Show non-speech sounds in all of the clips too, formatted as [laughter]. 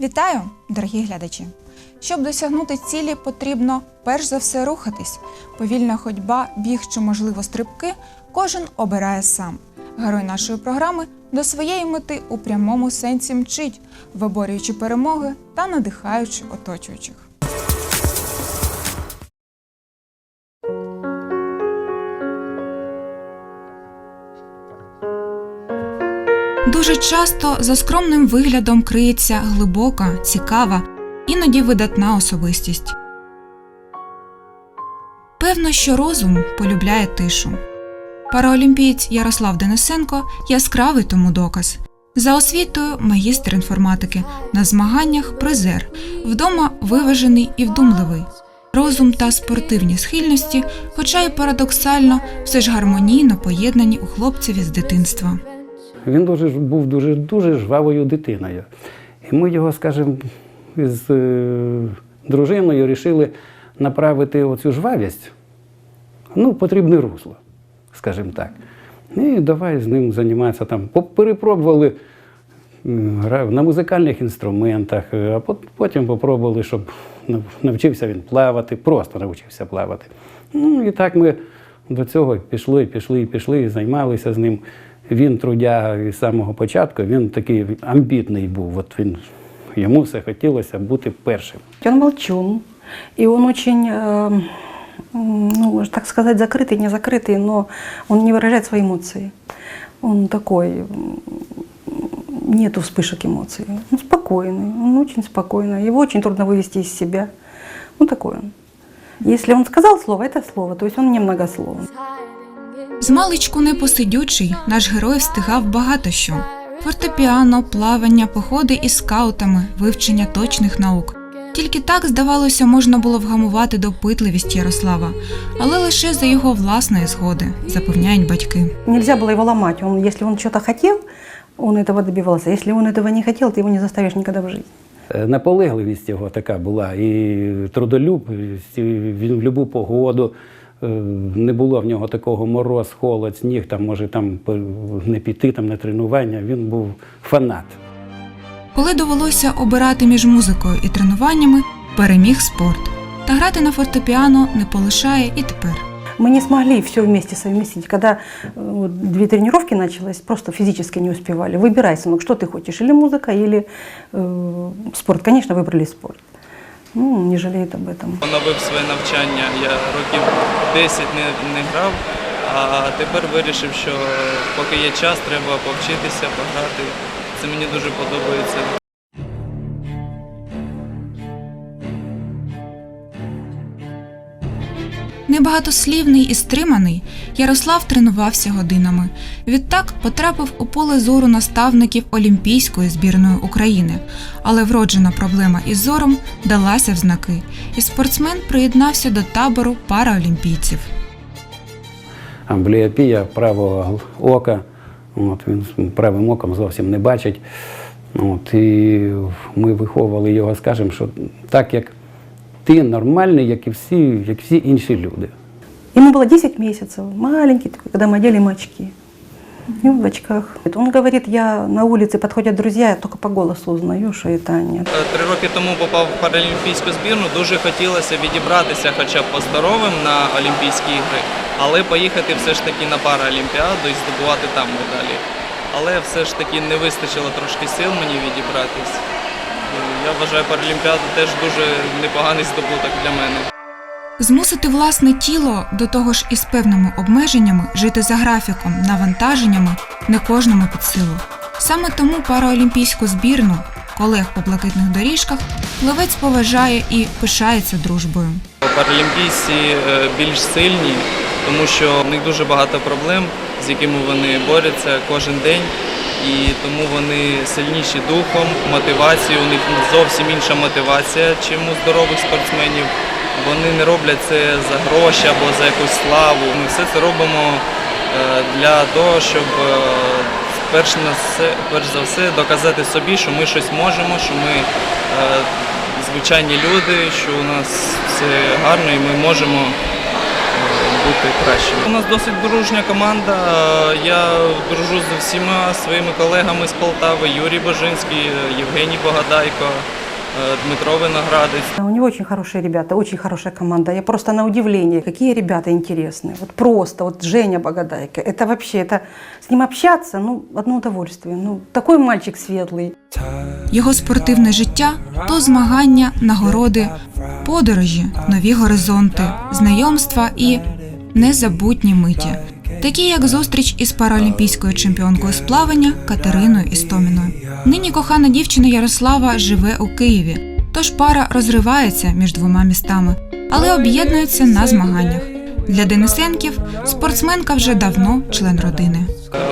Вітаю, дорогі глядачі! Щоб досягнути цілі, потрібно перш за все рухатись. Повільна ходьба, біг чи, можливо, стрибки кожен обирає сам. Герой нашої програми до своєї мети у прямому сенсі мчить, виборюючи перемоги та надихаючи оточуючих. Дуже часто за скромним виглядом криється глибока, цікава, іноді видатна особистість. Певно, що розум полюбляє тишу. Параолімпієць Ярослав Денисенко яскравий тому доказ. За освітою магістр інформатики, на змаганнях призер, вдома виважений і вдумливий. Розум та спортивні схильності, хоча й парадоксально, все ж гармонійно поєднані у хлопцеві з дитинства. Він дуже був дуже дуже жвавою дитиною. І ми його, скажімо, з е, дружиною вирішили направити оцю жвавість ну, потрібне русло, скажімо так. І давай з ним займатися там. Перепробували на музикальних інструментах, е, а потім попробували, щоб навчився він плавати, просто навчився плавати. Ну і так ми до цього пішли, пішли, пішли, і займалися з ним. Він трудяга із самого початку, він такий амбітний був. От він, йому все хотілося бути першим. Он молчун, и он очень, э, м, ну, так сказать, закрытый, не закрытый, но он не выражает свои эмоции. Он такой, м, нету вспышек эмоций. Он спокойный, он очень спокойный. Его очень трудно вывести из себя. Ну, такой он. Если он сказал слово, это слово, то есть он немногословен. Змалечку непосидючий, наш герой встигав багато що: фортепіано, плавання, походи із скаутами, вивчення точних наук. Тільки так, здавалося, можна було вгамувати допитливість Ярослава, але лише за його власної згоди, запевняють батьки. Нельзя было его ломать. Он, если он что-то хотел, он этого добивался. Если он этого не хотел, ты его не заставишь никогда в жизни. Е, Наполегливість його така була, і трудолюбність, і він в будь-яку погоду. е, Не було в нього такого мороз, холод, сніг, там може там по- не піти там на тренування. Він був фанат. Коли довелося обирати між музикою і тренуваннями, переміг спорт. Та грати на фортепіано не полишає і тепер. Мы не смогли все вместе совместить. Когда э, вот, две тренировки началось, просто физически не успевали. Выбирай, сынок, что ты хочешь, или музыка, или э, спорт. Конечно, выбрали спорт. Ну, не жалеет об этом. Поновив своє навчання. Я років 10 не, не грав, а тепер вирішив, що поки є час, треба повчитися, пограти. Це мені дуже подобається. Небагатослівний і стриманий, Ярослав тренувався годинами. Відтак потрапив у поле зору наставників Олімпійської збірної України. Але вроджена проблема із зором далася в знаки, і спортсмен приєднався до табору параолімпійців. Амбліопія правого ока. От, він правим оком зовсім не бачить. От, і ми виховували його, скажімо, що так як ти нормальний, як і всі, як всі інші люди. Ему было 10 месяцев, маленький такой, когда мы одели ему очки. И он в очках. Он говорит, я на улице подходят друзья, я только по голосу узнаю, что это они. Е, Три роки тому попав в паралімпійську збірну. Дуже хотілося відібратися хоча б по здоровим на Олімпійські ігри, але поїхати все ж таки на параолімпіаду і здобувати там медалі. Але все ж таки не вистачило трошки сил мені відібратись. Я вважаю паралімпіаду теж дуже непоганий здобуток для мене. Змусити власне тіло до того ж із певними обмеженнями жити за графіком, навантаженнями не кожному під силу. Саме тому параолімпійську збірну колег по блакитних доріжках пливець поважає і пишається дружбою. Паралімпійці е, більш сильні, тому що в них дуже багато проблем, з якими вони борються кожен день. І тому вони сильніші духом, мотивацією, у них зовсім інша мотивація, чим у здорових спортсменів. Вони не роблять це за гроші або за якусь славу. Ми все це робимо е, для того, щоб е, перш, на все, перш за все доказати собі, що ми щось можемо, що ми е, звичайні люди, що у нас все гарно і ми можемо бути кращими. У нас досить дружня команда. Я дружу з всіма своїми колегами з Полтави: Юрій Божинський, Євгеній Богадайко, е, Дмитро Виноградець. У него очень хорошие ребята, очень хорошая команда. Я просто на удивление, какие ребята интересные. Вот просто, вот Женя Богадайко. Это вообще, это с ним общаться, ну, одно удовольствие. Ну, такой мальчик светлый. Його спортивне життя то змагання, нагороди, подорожі, нові горизонти, знайомства і незабутні миті, такі як зустріч із паралімпійською чемпіонкою з плавання Катериною Істоміною. Нині кохана дівчина Ярослава живе у Києві, тож пара розривається між двома містами, але об'єднується на змаганнях. Для Денисенків спортсменка вже давно член родини.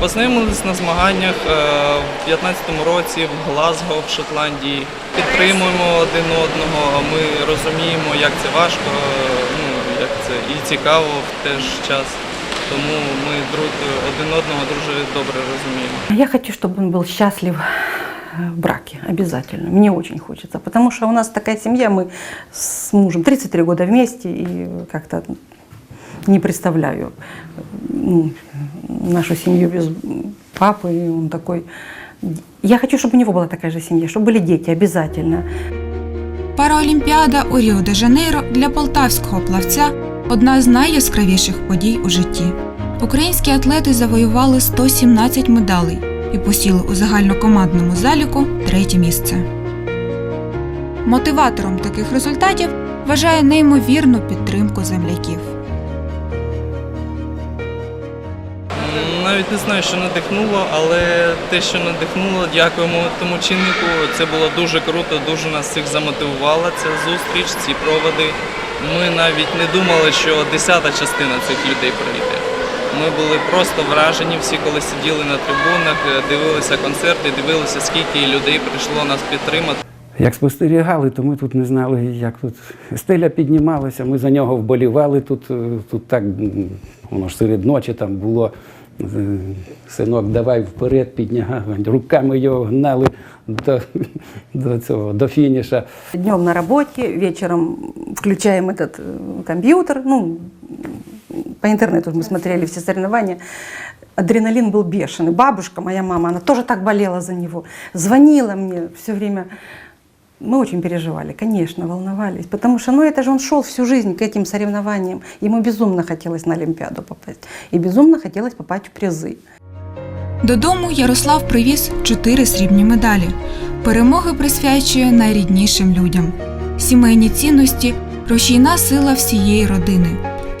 Познайомились на змаганнях е, в 15-му році в Глазго в Шотландії. Підтримуємо один одного. Ми розуміємо, як це важко, як це і цікаво в той ж час. Тому ми друг один одного дуже добре розуміємо. Я хочу, чтобы он был счастлив э, в браке, обязательно. Мне очень хочется, потому что у нас такая семья, мы с мужем 33 года вместе, и как-то не представляю ну, нашу семью без папы, и он такой... Я хочу, чтобы у него была такая же семья, чтобы были дети обязательно. Параолімпіада у Ріо-де-Жанейро для полтавського плавця одна з найяскравіших подій у житті. Українські атлети завоювали 117 медалей і посіли у загальнокомандному заліку третє місце. Мотиватором таких результатів вважає неймовірну підтримку земляків. Навіть не знаю, що надихнуло, але те, що надихнуло, дякуємо тому чиннику. Це було дуже круто, дуже нас всіх замотивувала ця зустріч, ці проводи. Ми навіть не думали, що десята частина цих людей прийде. Ми були просто вражені всі, коли сиділи на трибунах, дивилися концерти, дивилися, скільки людей прийшло нас підтримати. Як спостерігали, то ми тут не знали, як тут стеля піднімалася, ми за нього вболівали тут, тут так, воно ж серед ночі там було. е, Синок, давай вперед, піднягай. Руками його гнали до, до цього, до фініша. Днем на работе, вечером включаем этот э, компьютер, ну, по интернету мы смотрели все соревнования. Адреналин был бешеный. Бабушка, моя мама, она тоже так болела за него. Звонила мне все время. Мы очень переживали, конечно, волновались, потому что, ну, это же он шел всю жизнь к этим соревнованиям. Ему безумно хотелось на Олимпиаду попасть. И безумно хотелось попасть в призы. Додому Ярослав привіз чотири срібні медалі. Перемоги присвячує найріднішим людям. Сімейні цінності рушійна сила всієї родини,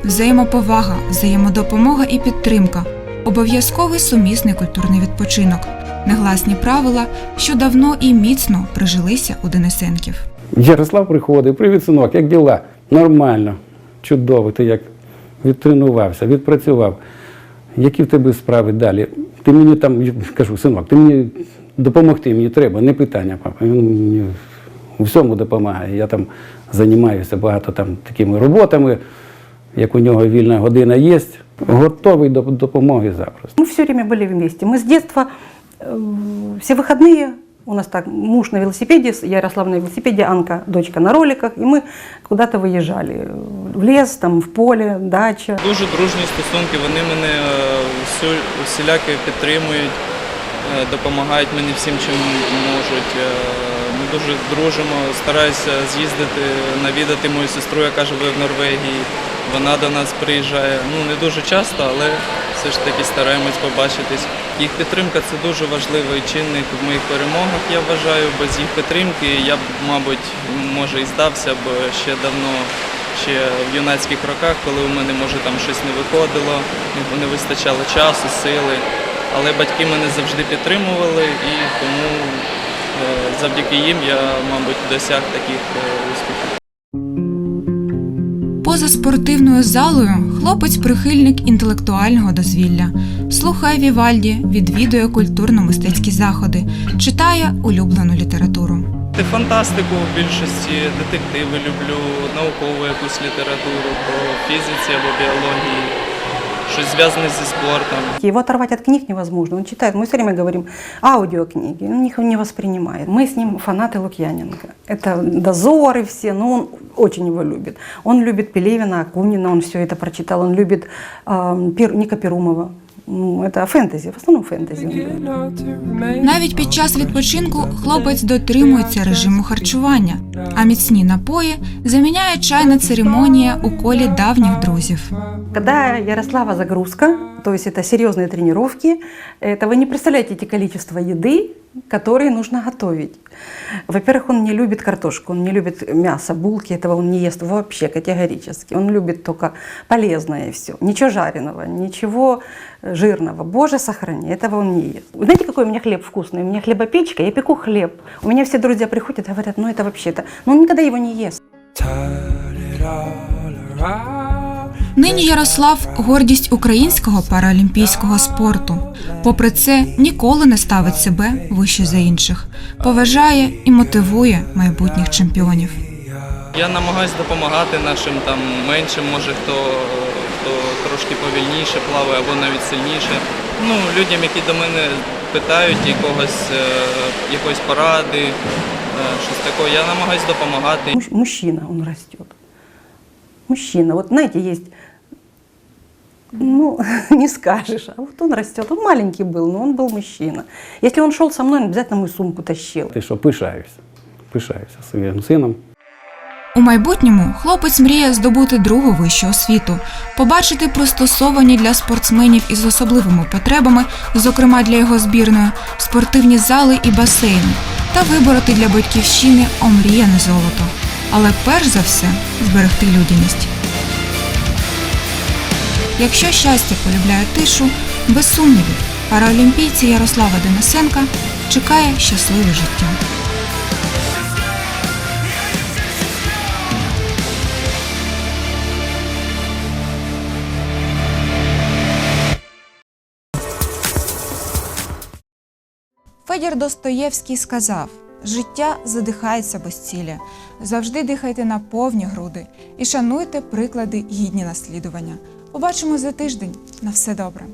взаємоповага, взаємодопомога і підтримка, обов'язковий сумісний культурний відпочинок, негласні правила, що давно і міцно прижилися у Денисенків. Ярослав приходить, привіт, синок, як діла? Нормально, чудово, ти як відтренувався, відпрацював. Які в тебе справи далі? Ти мені там, я кажу, синок, ти мені допомогти мені треба, не питання, папа. Він мені у всьому допомагає. Я там займаюся багато там такими роботами, як у нього вільна година є, готовий до допомоги запросто. Мы все время были вместе. Мы с детства э, все выходные у нас так муж на велосипеде, Ярослав на велосипеде, Анка, дочка на роликах, и мы куда-то выезжали в лес, там, в поле, дача. Дуже дружні стосунки, вони мене е, всю- усіляки підтримують, е, допомагають мені всім, чим можуть. Е, Ми дуже дружимо, стараюся з'їздити, навідати мою сестру, яка живе в Норвегії. Вона до нас приїжджає. Ну не дуже часто, але все ж таки стараємось побачитись. Їх підтримка це дуже важливий чинник в моїх перемогах. Я вважаю, без їх підтримки я б, мабуть, може і здався б ще давно ще в юнацьких роках, коли у мене може там щось не виходило, не- вистачало часу, сили. Але батьки мене завжди підтримували і тому е, завдяки їм я, мабуть, досяг таких е, успіхів. Поза спортивною залою хлопець прихильник інтелектуального дозвілля, слухає Вівальді, відвідує культурно-мистецькі заходи, читає улюблену літературу. Фантастику в більшості, детективи люблю, наукову якусь літературу по фізиці або біології щось зв'язане зі спортом. Его оторвать от книг невозможно. Он читает, мы все время говорим аудиокниги, он их не воспринимает. Мы с ним фанаты Лукьяненко. Это дозоры все, но он очень его любит. Он любит Пелевина, Акунина, он все это прочитал. Он любит э, Пер- Ника Перумова. Ну, это фэнтези, в основном фэнтези. он любит. Навіть під час відпочинку хлопець дотримується режиму харчування, а міцні напої заміняє чайна церемонія у колі давніх друзів. Когда Ярослава загрузка, то есть это серьезные тренировки, это вы не представляете те количество еды, Которые нужно готовить. Во-первых, он не любит картошку, он не любит мясо, булки, этого он не ест вообще категорически. Он любит только полезное все, ничего жареного, ничего жирного. Боже, сохрани, этого он не ест. Знаете, какой у меня хлеб вкусный? У меня хлебопечка, я пеку хлеб. У меня все друзья приходят и говорят, ну это вообще-то, ну он никогда его не ест. Нині Ярослав гордість українського паралімпійського спорту. Попри це, ніколи не ставить себе вище за інших, поважає і мотивує майбутніх чемпіонів. Я намагаюся допомагати нашим там меншим, може хто, хто трошки повільніше плаває або навіть сильніше. Ну, людям, які до мене питають якогось, е, якоїсь поради, е, щось таке, я намагаюся допомагати. Мужчина, он растет. Мужчина. Вот знаете, есть, ну, [laughs] не скажешь, а вот он растет. Он маленький был, но он был мужчина. Если он шел со мной, он обязательно мою сумку тащил. Ти що, пишаюся. Пишаюся своїм сином. У майбутньому хлопець мріє здобути другу вищу освіту, побачити пристосовані для спортсменів із особливими потребами, зокрема для його збірної, спортивні зали і басейни, та вибороти для батьківщини омріяне золото. Але перш за все зберегти людяність. Якщо щастя полюбляє тишу, без сумнівів, параолімпійці Ярослава Денисенка чекає щасливе життя. Федір Достоєвський сказав: життя задихається без цілі. Завжди дихайте на повні груди і шануйте приклади гідні наслідування. Побачимо за тиждень. На все добре.